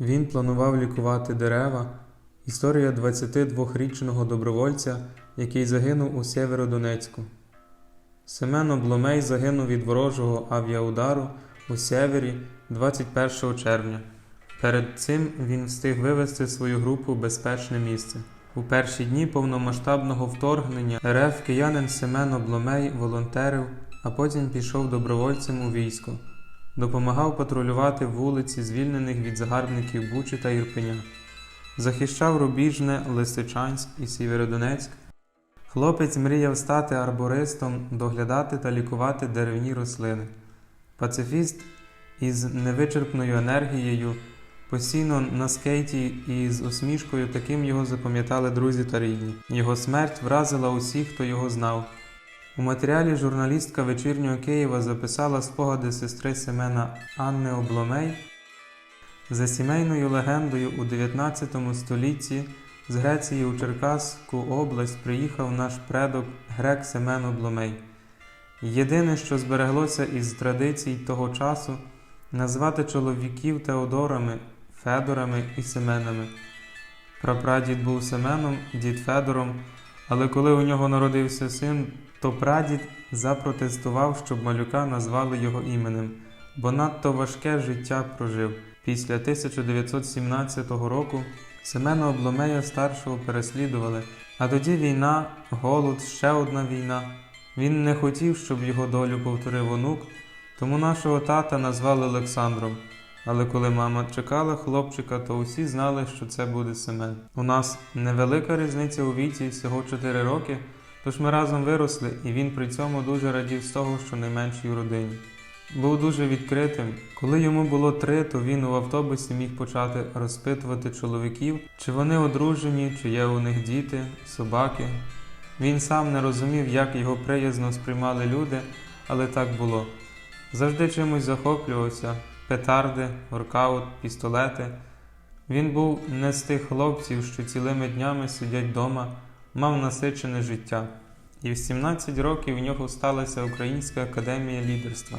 Він планував лікувати дерева. Історія 22-річного добровольця, який загинув у Сєвєродонецьку. Семен Обломей загинув від ворожого авіаудару у Сєвєрі 21 червня. Перед цим він встиг вивести свою групу в безпечне місце. У перші дні повномасштабного вторгнення РФ киянин Семен Обломей волонтерив, а потім пішов добровольцем у військо. Допомагав патрулювати вулиці, звільнених від загарбників Бучі та Ірпеня. Захищав Рубіжне, Лисичанськ і Сєвєродонецьк. Хлопець мріяв стати арбористом, доглядати та лікувати деревні рослини. Пацифіст із невичерпною енергією, постійно на скейті і з усмішкою таким його запам'ятали друзі та рідні. Його смерть вразила усіх, хто його знав. У матеріалі журналістка вечірнього Києва записала спогади сестри Семена Анни Обломей. За сімейною легендою у 19 столітті з Греції у Черкаську область приїхав наш предок грек Семен Обломей. Єдине, що збереглося із традицій того часу, назвати чоловіків Теодорами, Федорами і Семенами. Прапрадід був Семеном, дід Федором, але коли у нього народився син, то прадід запротестував, щоб малюка назвали його іменем, бо надто важке життя прожив. Після 1917 року Семена Обломея старшого переслідували, а тоді війна, голод, ще одна війна. Він не хотів, щоб його долю повторив онук, тому нашого тата назвали Олександром. Але коли мама чекала хлопчика, то усі знали, що це буде Семен. У нас невелика різниця у віці, всього 4 роки, тож ми разом виросли, і він при цьому дуже радів з того, що найменший у родині. Був дуже відкритим. Коли йому було три, то він у автобусі міг почати розпитувати чоловіків, чи вони одружені, чи є у них діти, собаки. Він сам не розумів, як його приязно сприймали люди, але так було. Завжди чимось захоплювався петарди, воркаут, пістолети. Він був не з тих хлопців, що цілими днями сидять вдома, мав насичене життя. І в 17 років в нього сталася Українська академія лідерства.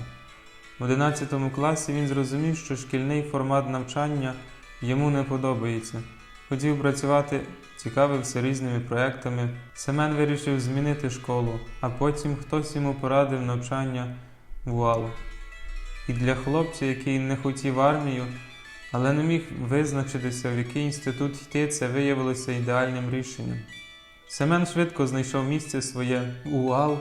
В 11 класі він зрозумів, що шкільний формат навчання йому не подобається. Хотів працювати, цікавився різними проектами. Семен вирішив змінити школу, а потім хтось йому порадив навчання в УАЛ. І для хлопця, який не хотів армію, але не міг визначитися, в який інститут йти, це виявилося ідеальним рішенням. Семен швидко знайшов місце своє УАЛ,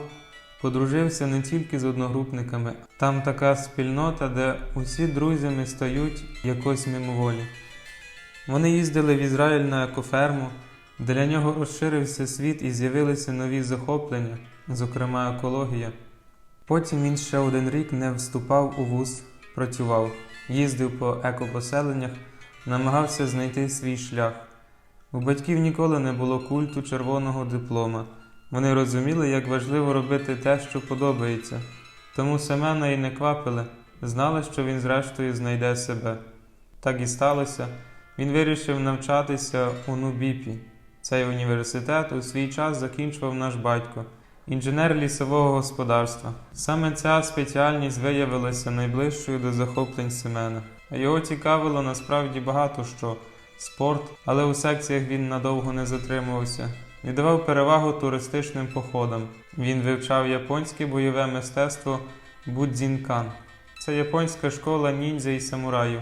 подружився не тільки з одногрупниками, там така спільнота, де усі друзями стають якось мимоволі. Вони їздили в Ізраїль на екоферму, для нього розширився світ і з'явилися нові захоплення, зокрема екологія. Потім він ще один рік не вступав у вуз, працював, їздив по екопоселеннях, намагався знайти свій шлях. У батьків ніколи не було культу червоного диплома. Вони розуміли, як важливо робити те, що подобається. Тому Семена і не квапили, знали, що він зрештою знайде себе. Так і сталося. Він вирішив навчатися у Нубіпі. Цей університет у свій час закінчував наш батько, інженер лісового господарства. Саме ця спеціальність виявилася найближчою до захоплень Семена. Його цікавило насправді багато що спорт, але у секціях він надовго не затримувався. Віддавав перевагу туристичним походам. Він вивчав японське бойове мистецтво будзінкан. Це японська школа ніндзя і самураїв,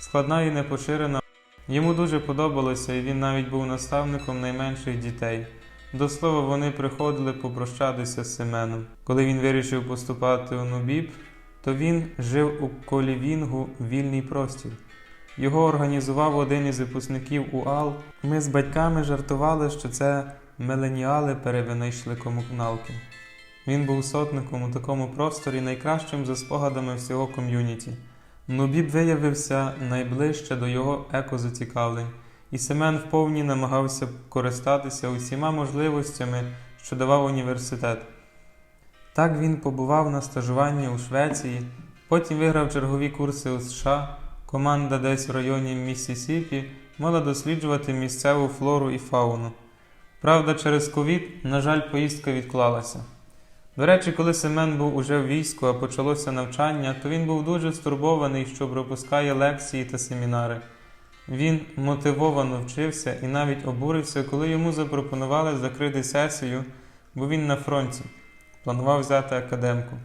складна і непоширена. Йому дуже подобалося, і він навіть був наставником найменших дітей. До слова, вони приходили попрощатися з Семеном. Коли він вирішив поступати у Нубіб, то він жив у Колівінгу вільний простір. Його організував один із випускників УАЛ. Ми з батьками жартували, що це меленіали перевинайшли комуналки. Він був сотником у такому просторі, найкращим за спогадами всього ком'юніті. Нубіб виявився найближче до його екозацікавлень, і Семен вповні намагався користатися усіма можливостями, що давав університет. Так він побував на стажуванні у Швеції, потім виграв чергові курси у США. Команда десь в районі Міссісіпі мала досліджувати місцеву флору і фауну. Правда, через ковід, на жаль, поїздка відклалася. До речі, коли Семен був уже в війську, а почалося навчання, то він був дуже стурбований, що пропускає лекції та семінари. Він мотивовано вчився і навіть обурився, коли йому запропонували закрити сесію, бо він на фронті планував взяти академку.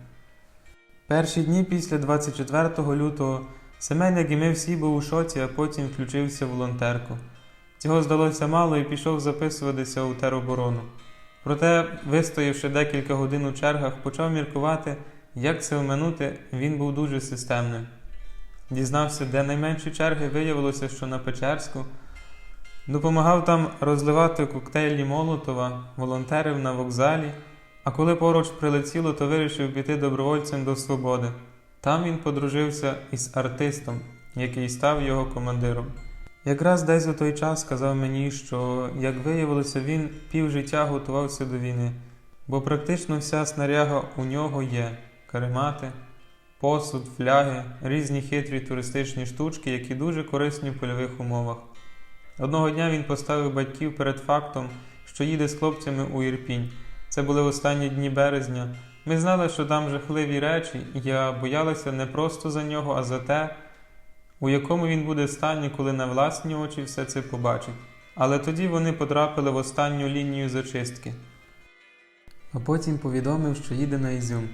Перші дні після 24 лютого Семен, як і ми всі, був у шоці, а потім включився в волонтерку. Цього здалося мало і пішов записуватися у тероборону. Проте, вистоявши декілька годин у чергах, почав міркувати, як це оминути, він був дуже системним. Дізнався, де найменші черги, виявилося, що на Печерську. Допомагав там розливати коктейлі Молотова, волонтерів на вокзалі, а коли поруч прилетіло, то вирішив піти добровольцем до свободи. Там він подружився із артистом, який став його командиром. Якраз десь у той час сказав мені, що, як виявилося, він півжиття готувався до війни, бо практично вся снаряга у нього є каремати, посуд, фляги, різні хитрі туристичні штучки, які дуже корисні в польових умовах. Одного дня він поставив батьків перед фактом, що їде з хлопцями у Ірпінь. Це були останні дні березня. Ми знали, що там жахливі речі, і я боялася не просто за нього, а за те, у якому він буде стані, коли на власні очі все це побачить. Але тоді вони потрапили в останню лінію зачистки. А потім повідомив, що їде на Ізюм.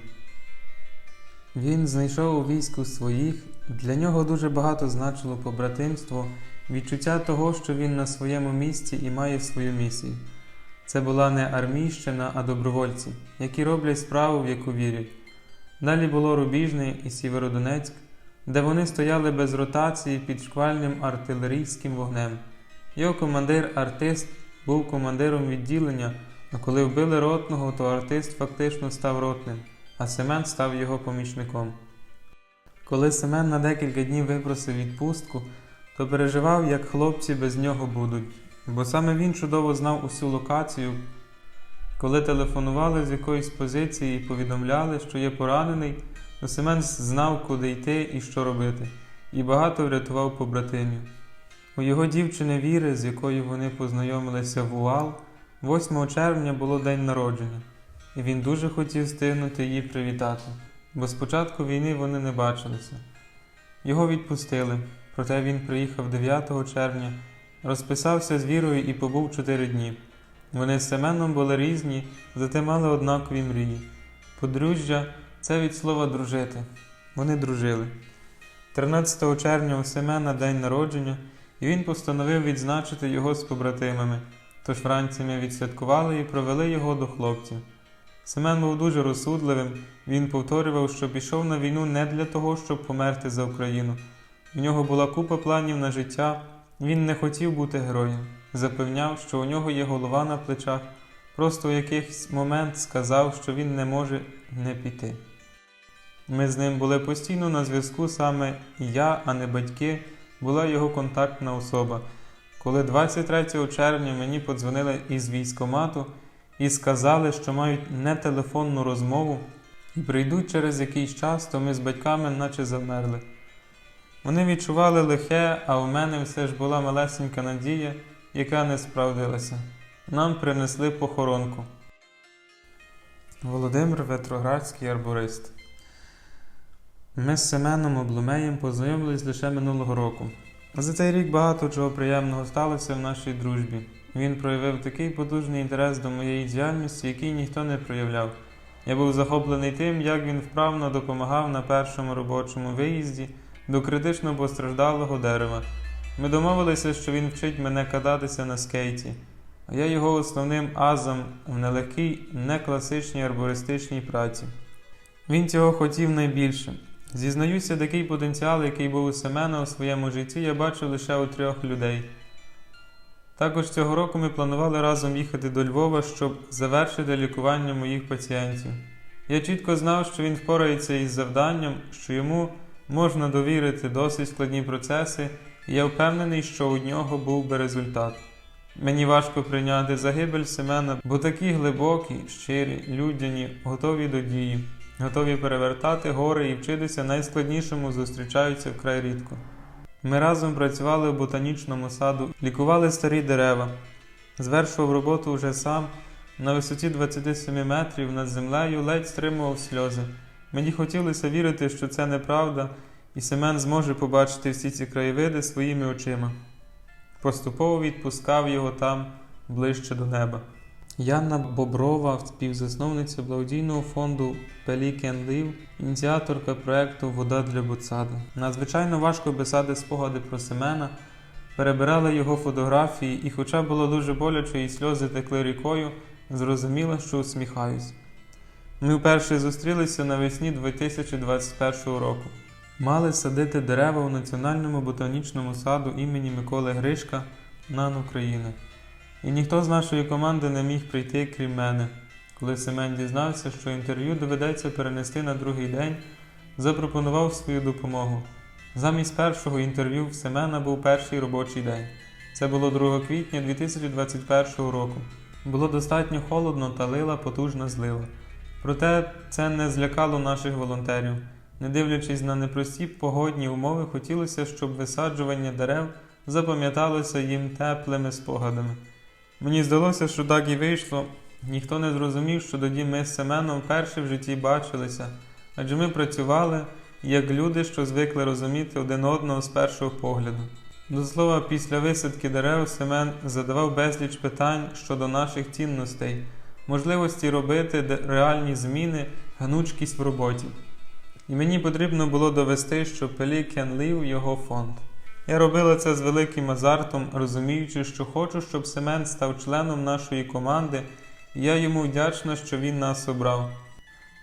Він знайшов у війську своїх, для нього дуже багато значило побратимство, відчуття того, що він на своєму місці і має свою місію. Це була не армійщина, а добровольці, які роблять справу, в яку вірять. Далі було Рубіжне і Сєвєродонецьк, де вони стояли без ротації під шквальним артилерійським вогнем. Його командир-артист був командиром відділення, а коли вбили ротного, то артист фактично став ротним, а Семен став його помічником. Коли Семен на декілька днів випросив відпустку, то переживав, як хлопці без нього будуть, бо саме він чудово знав усю локацію. Коли телефонували з якоїсь позиції і повідомляли, що є поранений, то Семен знав, куди йти і що робити, і багато врятував побратимів. У його дівчини Віри, з якою вони познайомилися в УАЛ, 8 червня було день народження, і він дуже хотів встигнути її привітати, бо з початку війни вони не бачилися. Його відпустили, проте він приїхав 9 червня, розписався з Вірою і побув 4 дні. Вони з Семеном були різні, зате мали однакові мрії. Подружжя це від слова дружити. Вони дружили. 13 червня у Семена день народження, і він постановив відзначити його з побратимами. Тож вранці ми відсвяткували і провели його до хлопців. Семен був дуже розсудливим, він повторював, що пішов на війну не для того, щоб померти за Україну. У нього була купа планів на життя, він не хотів бути героєм. Запевняв, що у нього є голова на плечах, просто у якийсь момент сказав, що він не може не піти. Ми з ним були постійно на зв'язку, саме я, а не батьки, була його контактна особа. Коли 23 червня мені подзвонили із військомату і сказали, що мають не телефонну розмову і прийдуть через якийсь час, то ми з батьками наче замерли. Вони відчували лихе, а у мене все ж була малесенька надія, яка не справдилася. Нам принесли похоронку. Володимир Ветроградський арборист. Ми з Семеном Обломеєм познайомились лише минулого року. За цей рік багато чого приємного сталося в нашій дружбі. Він проявив такий потужний інтерес до моєї діяльності, який ніхто не проявляв. Я був захоплений тим, як він вправно допомагав на першому робочому виїзді до критично постраждалого дерева. Ми домовилися, що він вчить мене кататися на скейті, а я його основним азом в нелегкій, некласичній арбористичній праці. Він цього хотів найбільше. Зізнаюся, такий потенціал, який був у Семена у своєму житті, я бачив лише у трьох людей. Також цього року ми планували разом їхати до Львова, щоб завершити лікування моїх пацієнтів. Я чітко знав, що він впорається із завданням, що йому можна довірити досить складні процеси, і я впевнений, що у нього був би результат. Мені важко прийняти загибель Семена, бо такі глибокі, щирі, людяні, готові до дії, готові перевертати гори і вчитися найскладнішому зустрічаються вкрай рідко. Ми разом працювали в ботанічному саду, лікували старі дерева, звершував роботу вже сам, на висоті 27 метрів над землею ледь стримував сльози. Мені хотілося вірити, що це неправда, і Семен зможе побачити всі ці краєвиди своїми очима. поступово відпускав його там ближче до неба. Яна Боброва, співзасновниця благодійного фонду Pelican Live, ініціаторка проекту Вода для Буцаду. Надзвичайно важко писати спогади про Семена, перебирала його фотографії, і, хоча було дуже боляче і сльози текли рікою, зрозуміла, що усміхаюсь. Ми вперше зустрілися навесні 2021 року. Мали садити дерева у Національному ботанічному саду імені Миколи Гришка НАН України. І ніхто з нашої команди не міг прийти, крім мене. Коли Семен дізнався, що інтерв'ю доведеться перенести на другий день, запропонував свою допомогу. Замість першого інтерв'ю в Семена був перший робочий день. Це було 2 квітня 2021 року. Було достатньо холодно та лила потужна злива. Проте це не злякало наших волонтерів. Не дивлячись на непрості погодні умови, хотілося, щоб висаджування дерев запам'яталося їм теплими спогадами. Мені здалося, що так і вийшло. Ніхто не зрозумів, що тоді ми з Семеном вперше в житті бачилися, адже ми працювали як люди, що звикли розуміти один одного з першого погляду. До слова, після висадки дерев Семен задавав безліч питань щодо наших цінностей, можливості робити реальні зміни, гнучкість в роботі. І мені потрібно було довести, що Pelican Live – його фонд. Я робила це з великим азартом, розуміючи, що хочу, щоб Семен став членом нашої команди, і я йому вдячна, що він нас обрав.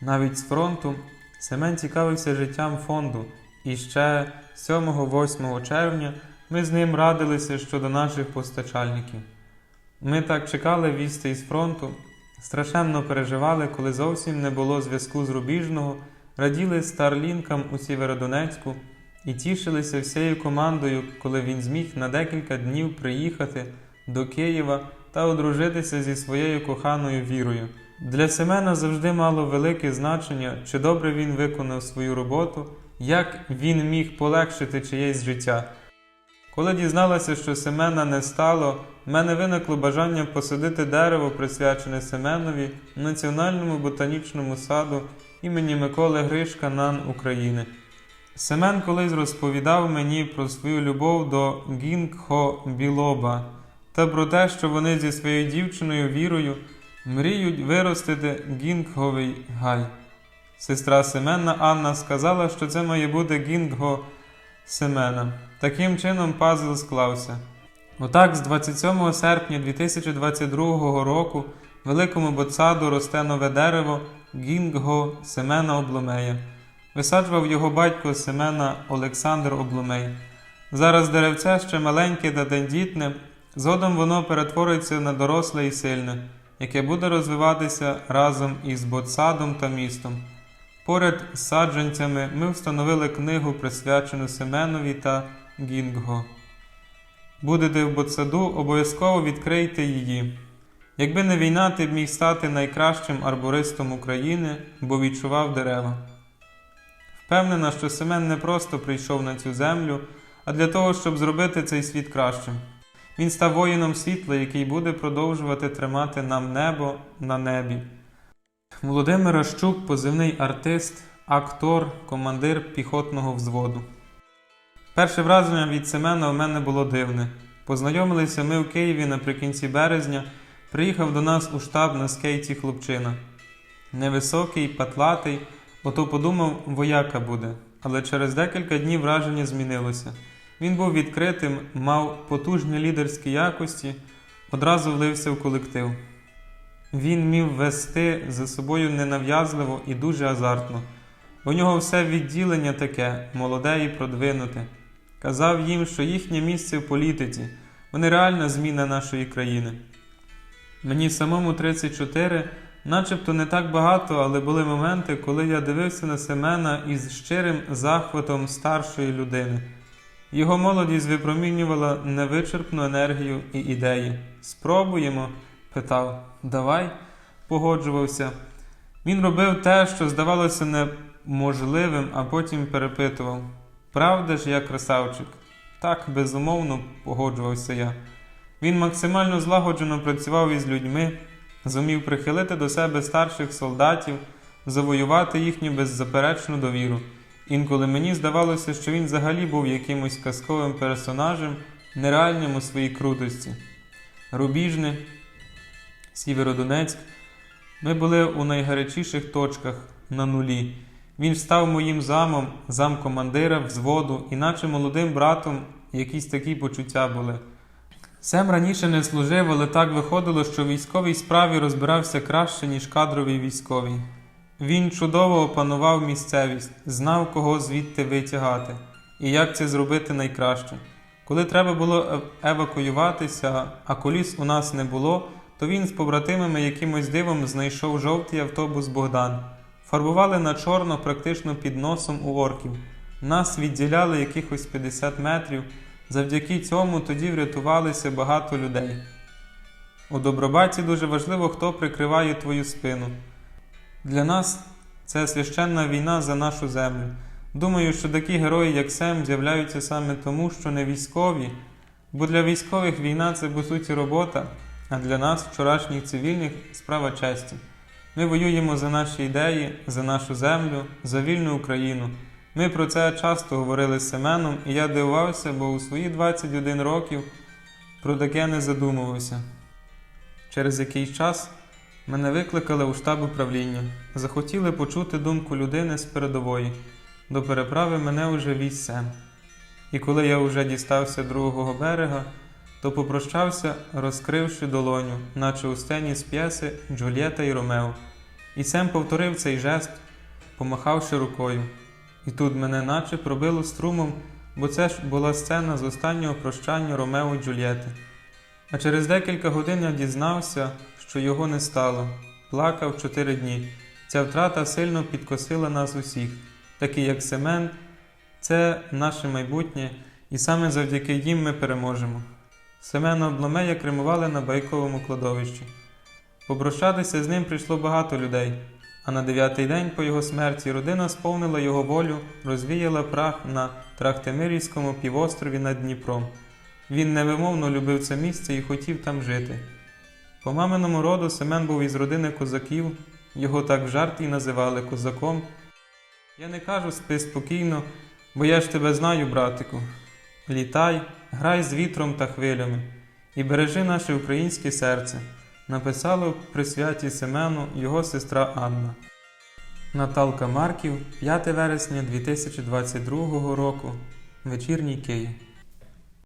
Навіть з фронту Семен цікавився життям фонду, і ще 7-8 червня ми з ним радилися щодо наших постачальників. Ми так чекали вісти із фронту, страшенно переживали, коли зовсім не було зв'язку з рубіжного, раділи старлінкам у Сєвєродонецьку і тішилися всією командою, коли він зміг на декілька днів приїхати до Києва та одружитися зі своєю коханою вірою. Для Семена завжди мало велике значення, чи добре він виконав свою роботу, як він міг полегшити чиєсь життя. Коли дізналася, що Семена не стало, в мене виникло бажання посадити дерево, присвячене Семенові в Національному ботанічному саду імені Миколи Гришка НАН України. Семен колись розповідав мені про свою любов до Гінгхо Білоба та про те, що вони зі своєю дівчиною Вірою мріють виростити Гінгговий гай. Сестра Семена Анна сказала, що це має бути Гінго Семена. Таким чином пазл склався. Отак, з 27 серпня 2022 року великому Боцаду росте нове дерево Гінго Семена Обломея. Висаджував його батько Семена Олександр Обломей. Зараз деревце ще маленьке та тендітне, згодом воно перетвориться на доросле і сильне, яке буде розвиватися разом із Боцадом та містом. Поряд з саджанцями ми встановили книгу, присвячену Семенові та Гінгго. Будете в Боцаду, обов'язково відкрийте її. Якби не війна, ти б міг стати найкращим арбористом України, бо відчував дерева. Впевнена, що Семен не просто прийшов на цю землю, а для того, щоб зробити цей світ кращим. Він став воїном світла, який буде продовжувати тримати нам небо на небі. Володимир Ращук, позивний артист, актор, командир піхотного взводу. Перше враження від Семена у мене було дивне. Познайомилися ми в Києві наприкінці березня, приїхав до нас у штаб на скейті хлопчина. Невисокий, патлатий, ото подумав, вояка буде, але через декілька днів враження змінилося. Він був відкритим, мав потужні лідерські якості, одразу влився в колектив. Він міг вести за собою ненав'язливо і дуже азартно. У нього все відділення таке, молоде і продвинуте. Казав їм, що їхнє місце в політиці, вони реальна зміна нашої країни. Мені самому 34, начебто не так багато, але були моменти, коли я дивився на Семена із щирим захватом старшої людини. Його молодість випромінювала невичерпну енергію і ідеї. Спробуємо? Питав. Давай, погоджувався. Він робив те, що здавалося неможливим, а потім перепитував. Правда ж я красавчик? Так, безумовно, погоджувався я. Він максимально злагоджено працював із людьми, зумів прихилити до себе старших солдатів, завоювати їхню беззаперечну довіру. Інколи мені здавалося, що він взагалі був якимось казковим персонажем нереальним у своїй крутості. Рубіжне, Сєвєродонецьк. Ми були у найгарячіших точках на нулі. Він став моїм замом, замкомандира взводу, іначе молодим братом якісь такі почуття були. Сем раніше не служив, але так виходило, що в військовій справі розбирався краще, ніж кадровий військовий. Він чудово опанував місцевість, знав, кого звідти витягати, і як це зробити найкраще. Коли треба було евакуюватися, а коліс у нас не було, то він з побратимами якимось дивом знайшов жовтий автобус Богдан. Фарбували на чорно практично під носом у орків. Нас відділяли якихось 50 метрів. Завдяки цьому тоді врятувалися багато людей. У Добробаті дуже важливо, хто прикриває твою спину. Для нас це священна війна за нашу землю. Думаю, що такі герої, як Сем, з'являються саме тому, що не військові, бо для військових війна це по суті робота, а для нас, вчорашніх цивільних, справа честі. Ми воюємо за наші ідеї, за нашу землю, за вільну Україну. Ми про це часто говорили з Семеном, і я дивувався, бо у свої 21 років про таке не задумувався. Через якийсь час мене викликали у штаб управління. Захотіли почути думку людини з передової. До переправи мене уже віз Сем. І коли я вже дістався другого берега, то попрощався, розкривши долоню, наче у сцені з п'єси Джульєта і Ромео. І Сем повторив цей жест, помахавши рукою. І тут мене наче пробило струмом, бо це ж була сцена з останнього прощання Ромео і Джульєти. А через декілька годин я дізнався, що його не стало. Плакав чотири дні. Ця втрата сильно підкосила нас усіх, такі як Семен, це наше майбутнє, і саме завдяки їм ми переможемо. Семена Обломея кремували на байковому кладовищі. Попрощатися з ним прийшло багато людей, а на дев'ятий день по його смерті родина сповнила його волю, розвіяла прах на Трахтимирівському півострові над Дніпром. Він невимовно любив це місце і хотів там жити. По маминому роду Семен був із родини козаків, його так в жарті й називали козаком. Я не кажу спи спокійно, бо я ж тебе знаю, братику. Літай, грай з вітром та хвилями і бережи наше українське серце, написала при святі Семену його сестра Анна. Наталка Марків, 5 вересня 2022 року, вечірній Київ.